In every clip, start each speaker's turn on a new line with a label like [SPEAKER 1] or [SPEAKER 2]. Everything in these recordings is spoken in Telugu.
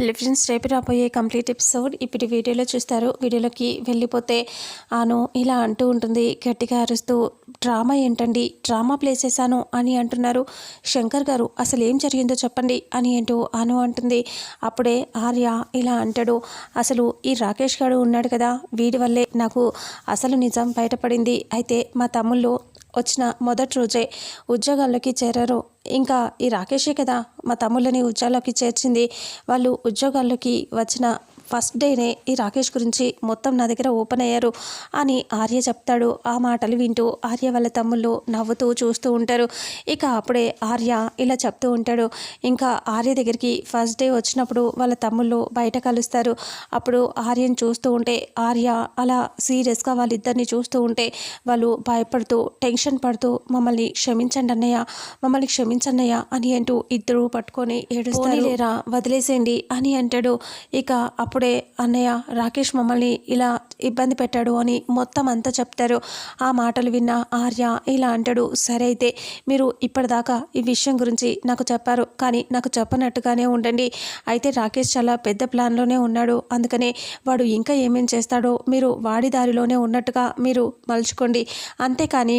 [SPEAKER 1] హలో ఫ్రెండ్స్ రేపు రాబోయే కంప్లీట్ ఎపిసోడ్ ఇప్పుడు వీడియోలో చూస్తారు. వీడియోలోకి వెళ్ళిపోతే ఆను ఇలా అంటూ ఉంటుంది. గట్టిగా అరుస్తూ డ్రామా ఏంటండి? డ్రామా ప్లే చేశాను అని అంటున్నారు. శంకర్ గారు అసలు ఏం జరిగిందో చెప్పండి అని అంటూ అను అంటుంది. అప్పుడే ఆర్య ఇలా అంటాడు అసలు ఈ రాకేష్ గారు ఉన్నాడు కదా. వీడి వల్లే నాకు అసలు నిజం బయటపడింది. అయితే మా తమ్ముళ్ళు వచ్చిన మొదటి రోజే ఉద్యోగాల్లోకి చేరారు. ఇంకా ఈ రాకేషే కదా మా తమ్ముళ్ళని ఉద్యోగాల్లోకి చేర్చింది. వాళ్ళు ఉద్యోగాల్లోకి వచ్చిన ఫస్ట్ డేనే ఈ రాకేష్ గురించి మొత్తం నా దగ్గర ఓపెన్ అయ్యారు అని ఆర్య చెప్తాడు. ఆ మాటలు వింటూ ఆర్య వాళ్ళ తమ్ముళ్ళు నవ్వుతూ చూస్తూ ఉంటారు. ఇక అప్పుడే ఆర్య ఇలా చెప్తూ ఉంటాడు. ఇంకా ఆర్య దగ్గరికి ఫస్ట్ డే వచ్చినప్పుడు వాళ్ళ తమ్ముళ్ళు బయట కలుస్తారు. అప్పుడు ఆర్యని చూస్తూ ఉంటే ఆర్య అలా సీరియస్గా వాళ్ళిద్దరిని చూస్తూ ఉంటే వాళ్ళు భయపడుతూ టెన్షన్ పడుతూ మమ్మల్ని క్షమించండి అన్నయ్య మమ్మల్ని క్షమించన్నయ్య అని అంటూ ఇద్దరు పట్టుకొని ఏడుస్తారు. లేరా వదిలేసేయండి అని అంటాడు. ఇక అప్పుడే అప్పుడే అన్నయ్య రాకేష్ మమ్మల్ని ఇలా ఇబ్బంది పెట్టాడు అని మొత్తం అంతా చెప్తారు. ఆ మాటలు విన్న ఆర్య ఇలా అంటాడు సరే అయితే మీరు ఇప్పటిదాకా ఈ విషయం గురించి నాకు చెప్పారు కానీ నాకు చెప్పనట్టుగానే ఉండండి. అయితే రాకేష్ చాలా పెద్ద ప్లాన్లోనే ఉన్నాడు. అందుకనే వాడు ఇంకా ఏమేం చేస్తాడో మీరు వాడి దారిలోనే ఉన్నట్టుగా మీరు మలుచుకోండి. అంతేకాని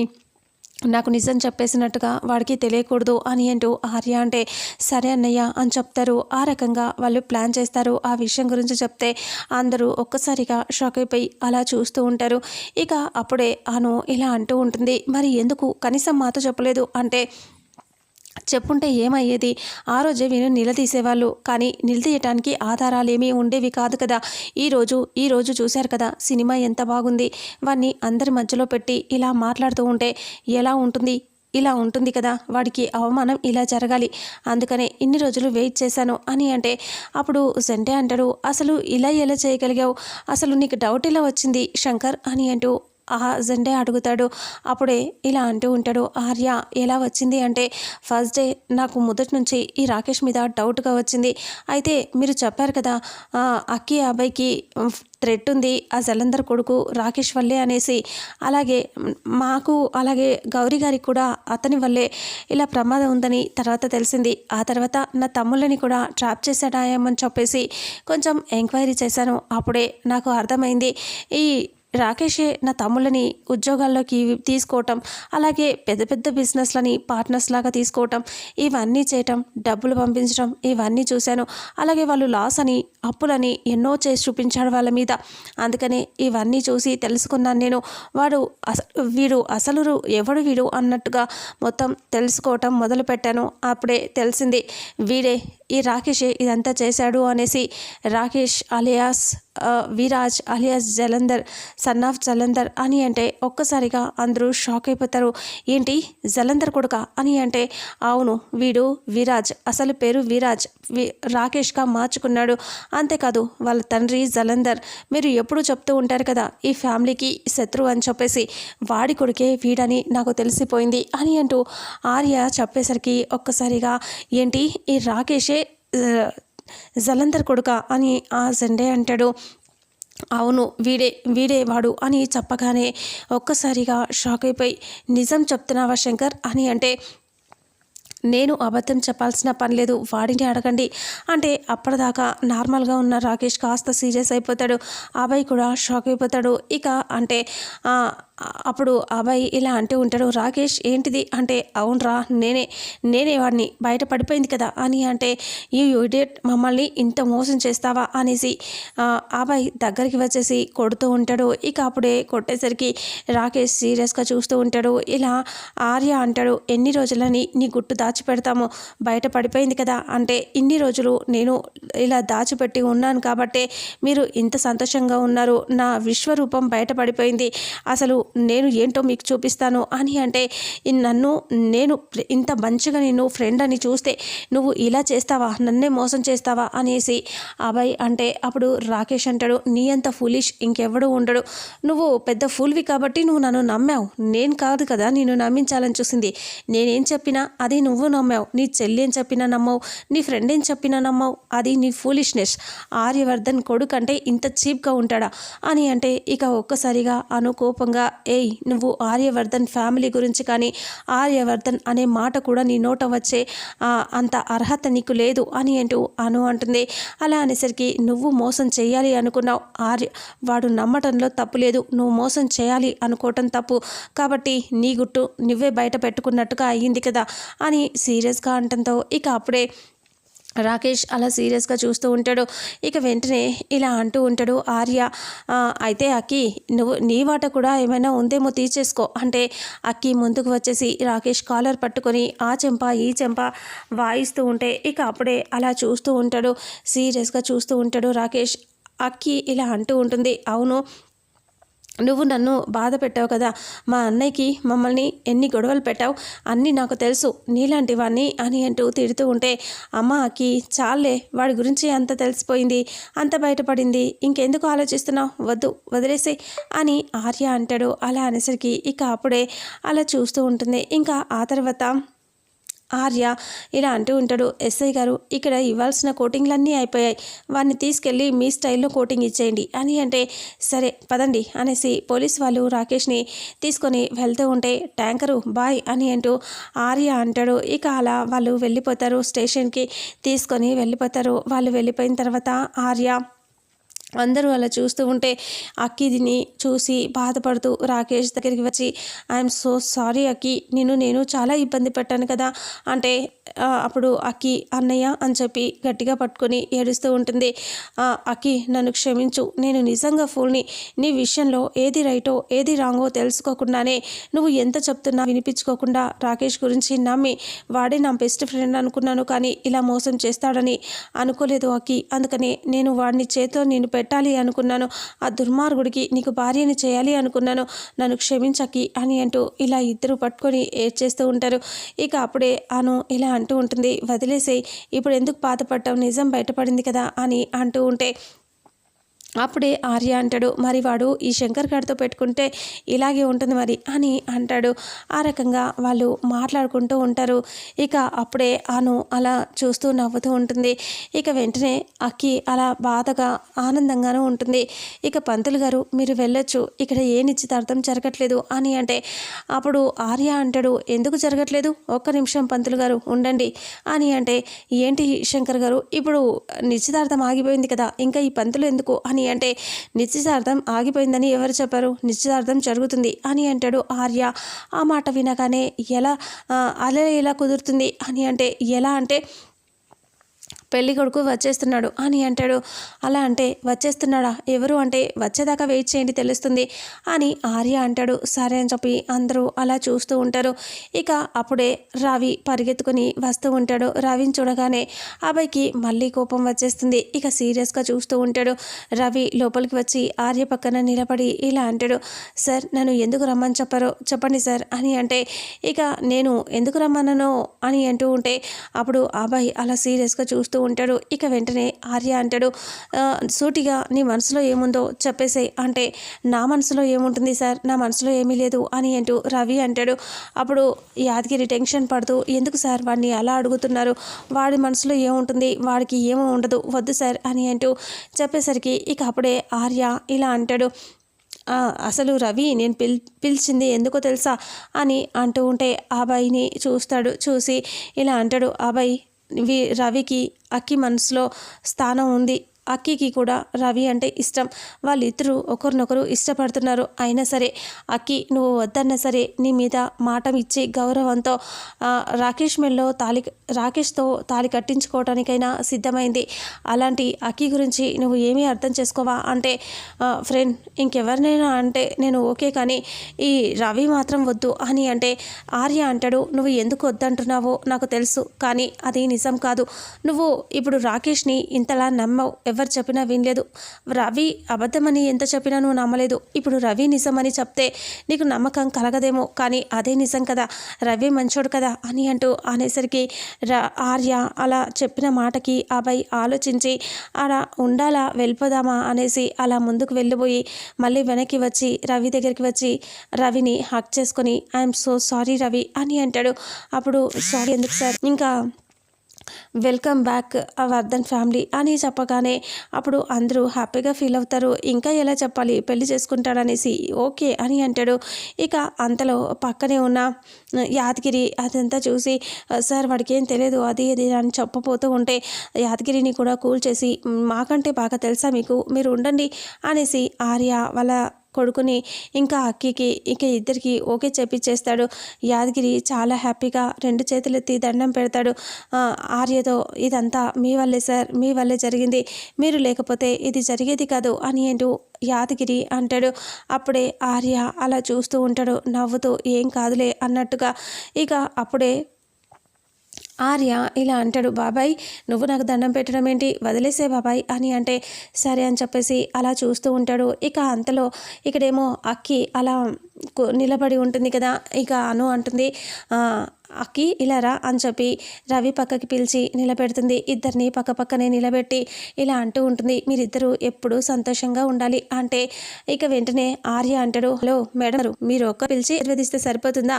[SPEAKER 1] నాకు నిజం చెప్పేసినట్టుగా వాడికి తెలియకూడదు అని అంటూ ఆర్య అంటే సరే అన్నయ్య అని చెప్తారు. ఆ రకంగా వాళ్ళు ప్లాన్ చేస్తారు. ఆ విషయం గురించి చెప్తే అందరూ ఒక్కసారిగా షాక్ అయిపోయి అలా చూస్తూ ఉంటారు. ఇక అప్పుడే అను ఇలా అంటూ ఉంటుంది. మరి ఎందుకు? కనీసం మాతో చెప్పలేదు. అంటే చెప్పుంటే ఏమయ్యేది? ఆ రోజే వీళ్ళు నిలదీసేవాళ్ళు. కానీ నిలదీయటానికి ఆధారాలేమీ ఉండేవి కాదు కదా. ఈరోజు ఈరోజు చూశారు కదా సినిమా ఎంత బాగుంది. వాడిని అందరి మధ్యలో పెట్టి ఇలా మాట్లాడుతూ ఉంటే ఎలా ఉంటుంది? ఇలా ఉంటుంది కదా వాడికి అవమానం ఇలా జరగాలి. అందుకనే ఇన్ని రోజులు వెయిట్ చేశాను అని అంటే అప్పుడు సెంటే అంటాడు అసలు ఇలా ఎలా చేయగలిగావు? అసలు నీకు డౌట్ ఎలా వచ్చింది? శంకర్ అని అంటూ ఆ జెండే అడుగుతాడు. అప్పుడే ఇలా అంటూ ఉంటాడు ఆర్య ఎలా వచ్చింది? అంటే ఫస్ట్ డే నాకు మొదటి నుంచి ఈ రాకేష్ మీద డౌట్గా వచ్చింది. అయితే మీరు చెప్పారు కదా అక్కి అబ్బాయికి థ్రెట్ ఉంది ఆ జలంధర్ కొడుకు రాకేష్ వల్లే అనేసి. అలాగే మాకు అలాగే గౌరీ గారికి కూడా అతని వల్లే ఇలా ప్రమాదం ఉందని తర్వాత తెలిసింది. ఆ తర్వాత నా తమ్ముళ్ళని కూడా ట్రాప్ చేశాడాయమని చెప్పేసి కొంచెం ఎంక్వైరీ చేశాను. అప్పుడే నాకు అర్థమైంది. ఈ రాకేషే నా తమ్ముళ్ళని ఉద్యోగాల్లోకి తీసుకోవటం అలాగే పెద్ద పెద్ద బిజినెస్లని పార్ట్నర్స్ లాగా తీసుకోవటం ఇవన్నీ చేయటం డబ్బులు పంపించడం ఇవన్నీ చూశాను. అలాగే వాళ్ళు లాస్ అని అప్పులని ఎన్నో చేసి చూపించాడు వాళ్ళ మీద. అందుకనే ఇవన్నీ చూసి తెలుసుకున్నాను నేను. వాడు అసలు వీడు అసలు ఎవడు వీడు అన్నట్టుగా మొత్తం తెలుసుకోవటం మొదలుపెట్టాను. అప్పుడే తెలిసింది వీడే ఈ రాకేషే ఇదంతా చేశాడు అనేసి Rakesh alias Viraj alias Jalandhar son of Jalandhar అని అంటే ఒక్కసారిగా అందరూ షాక్ అయిపోతారు. ఏంటి? జలంధర్ కొడుక అని అంటే అవును వీడు విరాజ్. అసలు పేరు విరాజ్. వి రాకేష్గా మార్చుకున్నాడు. అంతేకాదు వాళ్ళ తండ్రి జలంధర్. మీరు ఎప్పుడు చెప్తూ ఉంటారు కదా ఈ ఫ్యామిలీకి శత్రువు అని చెప్పేసి. వాడి కొడుకే వీడని నాకు తెలిసిపోయింది అని అంటూ ఆర్య చెప్పేసరికి ఒక్కసారిగా ఏంటి? ఈ రాకేషే జలంధర్ కొడుక అని ఆ జెండే అంటాడు. అవును వీడే వీడే వాడు అని చెప్పగానే ఒక్కసారిగా షాక్ అయిపోయి నిజం చెప్తున్నావా శంకర్? అని అంటే నేను అబద్ధం చెప్పాల్సిన పని లేదు వాడిని అడగండి. అంటే అప్పటిదాకా నార్మల్గా ఉన్న రాకేష్ కాస్త సీరియస్ అయిపోతాడు. అబ్బాయి కూడా షాక్ అయిపోతాడు. ఇక అంటే అప్పుడు అబ్బాయి ఇలా అంటూ ఉంటాడు రాకేష్ ఏంటిది? అంటే అవునరా నేనే నేనే వాడిని బయట పడిపోయింది కదా అని అంటే ఈ యూడియట్ మమ్మల్ని ఇంత మోసం చేస్తావా? అనేసి ఆ, అబ్బాయి దగ్గరికి వచ్చేసి కొడుతూ ఉంటాడు. ఇక అప్పుడే కొట్టేసరికి రాకేష్ సీరియస్గా చూస్తూ ఉంటాడు. ఇలా ఆర్య అంటాడు ఎన్ని రోజులని నీ గుట్టు దాచిపెడతాము? బయట పడిపోయింది కదా అంటే ఇన్ని రోజులు నేను ఇలా దాచిపెట్టి ఉన్నాను కాబట్టే మీరు ఇంత సంతోషంగా ఉన్నారు. నా విశ్వరూపం బయట పడిపోయింది. అసలు నేను ఏంటో మీకు చూపిస్తాను అని అంటే నన్ను నేను ఇంత మంచిగా నేను ఫ్రెండ్ అని చూస్తే నువ్వు ఇలా చేస్తావా? నన్నే మోసం చేస్తావా? అనేసి అభయ్ అంటే అప్పుడు రాకేష్ అంటాడు నీ అంత ఫులిష్ ఇంకెవడు ఉండడు. నువ్వు పెద్ద ఫుల్వి కాబట్టి నువ్వు నన్ను నమ్మావు. నేను కాదు కదా నేను నమ్మించాలని చూసింది. నేనేం చెప్పినా అది నువ్వు నమ్మావు. నీ చెల్లి ఏం చెప్పినా నమ్మవు. నీ ఫ్రెండ్ ఏం చెప్పినా నమ్మవు. అది నీ ఫూలిష్నెస్ ఆర్యవర్ధన్ కొడుకు అంటే ఇంత చీప్గా ఉంటాడా? అని అంటే ఇక ఒక్కసారిగా అనుకోపంగా ఏయ్ నువ్వు ఆర్యవర్ధన్ ఫ్యామిలీ గురించి కానీ ఆర్యవర్ధన్ అనే మాట కూడా నీ నోట వచ్చే అంత అర్హత నీకు లేదు అని అంటూ అను అంటుంది. అలా అనేసరికి నువ్వు మోసం చేయాలి అనుకున్నావు. ఆర్య వాడు నమ్మటంలో తప్పు లేదు. నువ్వు మోసం చేయాలి అనుకోవటం తప్పు. కాబట్టి నీ గుట్టు నువ్వే బయట పెట్టుకున్నట్టుగా అయ్యింది కదా అని సీరియస్గా అంటంతో ఇక అప్పుడే రాకేష్ అలా సీరియస్గా చూస్తూ ఉంటాడు. ఇక వెంటనే ఇలా అంటూ ఉంటాడు ఆర్య అయితే అక్కి నువ్వు నీ వాట కూడా ఏమైనా ఉందేమో తీసేసుకో అంటే అక్కి ముందుకు వచ్చేసి రాకేష్ కాలర్ పట్టుకొని ఆ చెంప ఈ చెంప వాయిస్తూ ఉంటే ఇక అప్పుడే అలా చూస్తూ ఉంటాడు సీరియస్గా చూస్తూ ఉంటాడు రాకేష్. అక్కి ఇలా అంటూ ఉంటుంది అవును నువ్వు నన్ను బాధ పెట్టావు కదా. మా అన్నయ్యకి మమ్మల్ని ఎన్ని గొడవలు పెట్టావు అన్నీ నాకు తెలుసు. నీలాంటి వాడిని అని అంటూ తిడుతూ ఉంటే అమ్మకి చాలే వాడి గురించి అంత తెలిసిపోయింది అంత బయటపడింది ఇంకెందుకు ఆలోచిస్తున్నావు? వద్దు వదిలేసే అని ఆర్య అంటాడు. అలా అనేసరికి ఇక అప్పుడే అలా చూస్తూ ఉంటుంది. ఇంకా ఆ తర్వాత ఆర్య ఇలా అంటూ ఉంటాడు ఎస్ఐ గారు ఇక్కడ ఇవ్వాల్సిన కోటింగ్లన్నీ అయిపోయాయి. వాడిని తీసుకెళ్ళి మీ స్టైల్లో కోటింగ్ ఇచ్చేయండి. అని అంటే సరే పదండి అనేసి పోలీస్ వాళ్ళు రాకేష్ని తీసుకొని వెళ్తూ ఉంటే ట్యాంకరు బాయ్ అని అంటూ ఆర్య అంటాడు. ఇక అలా వాళ్ళు వెళ్ళిపోతారు స్టేషన్కి తీసుకొని వెళ్ళిపోతారు. వాళ్ళు వెళ్ళిపోయిన తర్వాత ఆర్య అందరూ అలా చూస్తూ ఉంటే అక్కిదిని చూసి బాధపడుతూ రాకేష్ దగ్గరికి వచ్చి ఐఎమ్ సో సారీ అక్కి నేను నేను చాలా ఇబ్బంది పెట్టాను కదా. అంటే అప్పుడు అక్కి అన్నయ్య అని చెప్పి గట్టిగా పట్టుకొని ఏడుస్తూ ఉంటుంది. అకి నన్ను క్షమించు. నేను నిజంగా ఫుల్ని నీ. విషయంలో ఏది రైటో ఏది రాంగో తెలుసుకోకుండానే నువ్వు ఎంత చెప్తున్నా వినిపించుకోకుండా రాకేష్ గురించి నమ్మి వాడే నా బెస్ట్ ఫ్రెండ్ అనుకున్నాను కానీ ఇలా మోసం చేస్తాడని అనుకోలేదు అకి అందుకనే నేను వాడిని చేతిలో నేను పెట్టాలి అనుకున్నాను. ఆ దుర్మార్గుడికి నీకు భార్యని చేయాలి అనుకున్నాను. నన్ను క్షమించకి అని అంటూ ఇలా ఇద్దరు పట్టుకొని ఏడ్చేస్తూ ఉంటారు. ఇక అప్పుడే అను ఇలా అంటూ ఉంటుంది. వదిలేసే ఇప్పుడు ఎందుకు బాధపడ్డావు? నిజం బయటపడింది కదా అని అంటూ ఉంటే అప్పుడే ఆర్య అంటాడు మరి వాడు ఈ శంకర్ గారితో పెట్టుకుంటే ఇలాగే ఉంటుంది మరి అని అంటాడు. ఆ రకంగా వాళ్ళు మాట్లాడుకుంటూ ఉంటారు. ఇక అప్పుడే అను అలా చూస్తూ నవ్వుతూ ఉంటుంది. ఇక వెంటనే అక్కి అలా బాధగా ఆనందంగానూ ఉంటుంది. ఇక పంతులు గారు మీరు వెళ్ళొచ్చు ఇక్కడ ఏ నిశ్చితార్థం జరగట్లేదు అని అంటే అప్పుడు ఆర్య అంటాడు ఎందుకు జరగట్లేదు? ఒక్క నిమిషం పంతులు గారు ఉండండి అని అంటే ఏంటి శంకర్ గారు ఇప్పుడు నిశ్చితార్థం ఆగిపోయింది కదా ఇంకా ఈ పంతులు ఎందుకు? అని అంటే నిశ్చితార్థం ఆగిపోయిందని ఎవరు చెప్పారు? నిశ్చితార్థం జరుగుతుంది అని అంటాడు ఆర్య. ఆ మాట వినగానే ఎలా అలా ఎలా కుదురుతుంది? అని అంటే ఎలా అంటే పెళ్ళి కొడుకు వచ్చేస్తున్నాడు. అని అంటాడు. అలా అంటే వచ్చేస్తున్నాడా? ఎవరు అంటే వచ్చేదాకా వెయిట్ చేయండి తెలుస్తుంది. అని ఆర్య అంటాడు. సరే అని చెప్పి అందరూ అలా చూస్తూ ఉంటారు. ఇక అప్పుడే రవి పరిగెత్తుకుని వస్తూ ఉంటాడు. రవిని చూడగానే అబ్బాయికి మళ్ళీ కోపం వచ్చేస్తుంది. ఇక సీరియస్గా చూస్తూ ఉంటాడు. రవి లోపలికి వచ్చి ఆర్య పక్కన నిలబడి ఇలా అంటాడు. సార్ నన్ను ఎందుకు రమ్మని చెప్పారో? చెప్పండి సార్ అని అంటే ఇక నేను ఎందుకు రమ్మన్నానో అని అంటూ ఉంటే అప్పుడు అబ్బాయి అలా సీరియస్గా చూస్తూ ఉంటాడు. ఇక వెంటనే ఆర్య అంటాడు సూటిగా నీ మనసులో ఏముందో చెప్పేసే అంటే నా మనసులో ఏముంటుంది సార్? నా మనసులో ఏమీ లేదు అని అంటూ రవి అంటాడు. అప్పుడు యాదగిరి టెన్షన్ పడుతూ ఎందుకు సార్ వాడిని అలా అడుగుతున్నారు? వాడి మనసులో ఏముంటుంది? వాడికి ఏమో ఉండదు. వద్దు సార్ అని అంటూ చెప్పేసరికి ఇక అప్పుడే ఆర్య ఇలా అంటాడు. అసలు రవి నేను పిల్ పిలిచింది ఎందుకో తెలుసా? అని అంటూ ఉంటే అబ్బాయిని చూస్తాడు. చూసి ఇలా అంటాడు అబ్బాయి రవికి అక్కి మనసులో స్థానం ఉంది. అక్కికి కూడా రవి అంటే ఇష్టం. వాళ్ళిద్దరూ ఒకరినొకరు ఇష్టపడుతున్నారు. అయినా సరే అక్కి నువ్వు వద్దన్నా సరే నీ మీద మాట ఇచ్చి గౌరవంతో రాకేష్ మెల్లో తాలి రాకేష్తో తాలి కట్టించుకోవటానికైనా సిద్ధమైంది. అలాంటి అక్కి గురించి నువ్వు ఏమీ అర్థం చేసుకోవా? అంటే ఫ్రెండ్ ఇంకెవరినైనా అంటే నేను ఓకే కానీ ఈ రవి మాత్రం వద్దు అని అంటే ఆర్య అంటాడు. నువ్వు ఎందుకు వద్దంటున్నావో నాకు తెలుసు కానీ అది నిజం కాదు. నువ్వు ఇప్పుడు రాకేష్ని ఇంతలా నమ్మవు. ఎవరు చెప్పినా వినలేదు. రవి అబద్ధమని ఎంత చెప్పినా నువ్వు నమ్మలేదు. ఇప్పుడు రవి నిజమని చెప్తే నీకు నమ్మకం కలగదేమో. కానీ అదే నిజం కదా. రవి మంచోడు కదా అని అంటూ అనేసరికి ర ఆర్య అలా చెప్పిన మాటకి అబ్బాయి ఆలోచించి అలా ఉండాలా? వెళ్ళిపోదామా? అనేసి అలా ముందుకు వెళ్ళిపోయి మళ్ళీ వెనక్కి వచ్చి రవి దగ్గరికి వచ్చి రవిని హక్ చేసుకొని ఐఎమ్ సో సారీ రవి అని అంటాడు. అప్పుడు సారీ ఎందుకు సార్? ఇంకా వెల్కమ్ బ్యాక్ వర్ధన్ ఫ్యామిలీ అని చెప్పగానే అప్పుడు అందరూ హ్యాపీగా ఫీల్ అవుతారు. ఇంకా ఎలా చెప్పాలి? పెళ్ళి చేసుకుంటాడనేసి ఓకే అని అంటాడు. ఇక అంతలో పక్కనే ఉన్న యాదగిరి అదంతా చూసి సార్ వాడికి ఏం తెలియదు అది ఇది అని చెప్పబోతూ ఉంటే యాదగిరిని కూడా కూల్ చేసి మాకంటే బాగా తెలుసా మీకు? మీరు ఉండండి అనేసి ఆర్య వాళ్ళ కొడుకుని ఇంకా అక్కికి ఇక ఇద్దరికి ఓకే చేపిచ్చేస్తాడు యాదగిరి చాలా హ్యాపీగా రెండు చేతులెత్తి దండం పెడతాడు. ఆర్యతో ఇదంతా మీ వల్లే సార్ మీ వల్లే జరిగింది. మీరు లేకపోతే ఇది జరిగేది కాదు అని అంటూ యాదగిరి అంటాడు. అప్పుడే ఆర్య అలా చూస్తూ ఉంటాడు. నవ్వుతూ ఏం కాదులే అన్నట్టుగా. ఇక అప్పుడే ఆర్య ఇలా అంటాడు బాబాయ్ నువ్వు నాకు దండం పెట్టడం ఏంటి? వదిలేసే బాబాయ్ అని అంటే సరే అని చెప్పేసి అలా చూస్తూ ఉంటాడు. ఇక అంతలో ఇక్కడేమో అక్కి అలా నిలబడి ఉంటుంది కదా ఇక అను అంటుంది అక్కి ఇలా రా అని చెప్పి రవి పక్కకి పిలిచి నిలబెడుతుంది. ఇద్దరిని పక్క పక్కనే నిలబెట్టి ఇలా అంటూ ఉంటుంది మీరిద్దరూ ఎప్పుడూ సంతోషంగా ఉండాలి అంటే ఇక వెంటనే ఆర్య అంటాడు హలో మేడం మీరు ఒక్క పిలిచి ఆశీర్వదిస్తే సరిపోతుందా?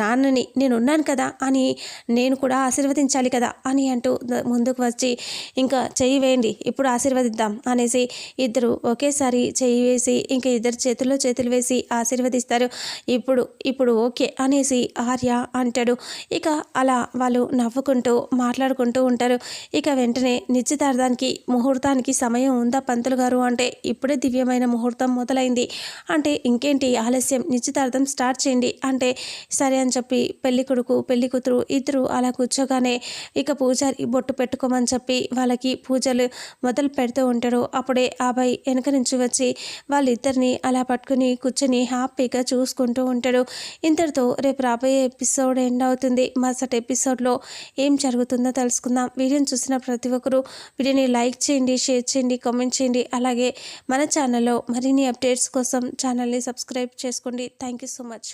[SPEAKER 1] నాన్నని నేను ఉన్నాను కదా అని నేను కూడా ఆశీర్వదించాలి కదా అని అంటూ ముందుకు వచ్చి ఇంకా చెయ్యి వేయండి ఇప్పుడు ఆశీర్వదిద్దాం అనేసి ఇద్దరు ఒకేసారి చెయ్యి వేసి ఇంకా ఇద్దరు చేతుల్లో చేతులు వేసి ఆశీర్వదిస్తారు. ఇప్పుడు ఇప్పుడు ఓకే అనేసి ఆర్య అంటాడు. ఇక అలా వాళ్ళు నవ్వుకుంటూ మాట్లాడుకుంటూ ఉంటారు. ఇక వెంటనే నిశ్చితార్థానికి ముహూర్తానికి సమయం ఉందా పంతులు గారు? అంటే ఇప్పుడే దివ్యమైన ముహూర్తం మొదలైంది. అంటే ఇంకేంటి ఆలస్యం? నిశ్చితార్థం స్టార్ట్ చేయండి. అంటే సరే అని చెప్పి పెళ్ళి కొడుకు పెళ్ళి కూతురు ఇద్దరు అలా కూర్చోగానే ఇక పూజారి బొట్టు పెట్టుకోమని చెప్పి వాళ్ళకి పూజలు మొదలు పెడుతూ ఉంటారు అప్పుడే అబ్బాయి వెనక నుంచి వచ్చి వాళ్ళిద్దరిని అలా పట్టుకుని కూర్చొని హ్యాపీగా చూసుకుంటూ ఉంటాడు. ఇంతటితో రేపు రాబోయే ఎపిసోడ్ ఎండ్ అవుతుంది. మరుసటి ఎపిసోడ్లో ఏం జరుగుతుందో తెలుసుకుందాం. వీడియోని చూసిన ప్రతి ఒక్కరూ వీడియోని లైక్ చేయండి షేర్ చేయండి కామెంట్ చేయండి. అలాగే మన ఛానల్లో మరిన్ని అప్డేట్స్ కోసం ఛానల్ని సబ్స్క్రైబ్ చేసుకోండి. Thank you so much.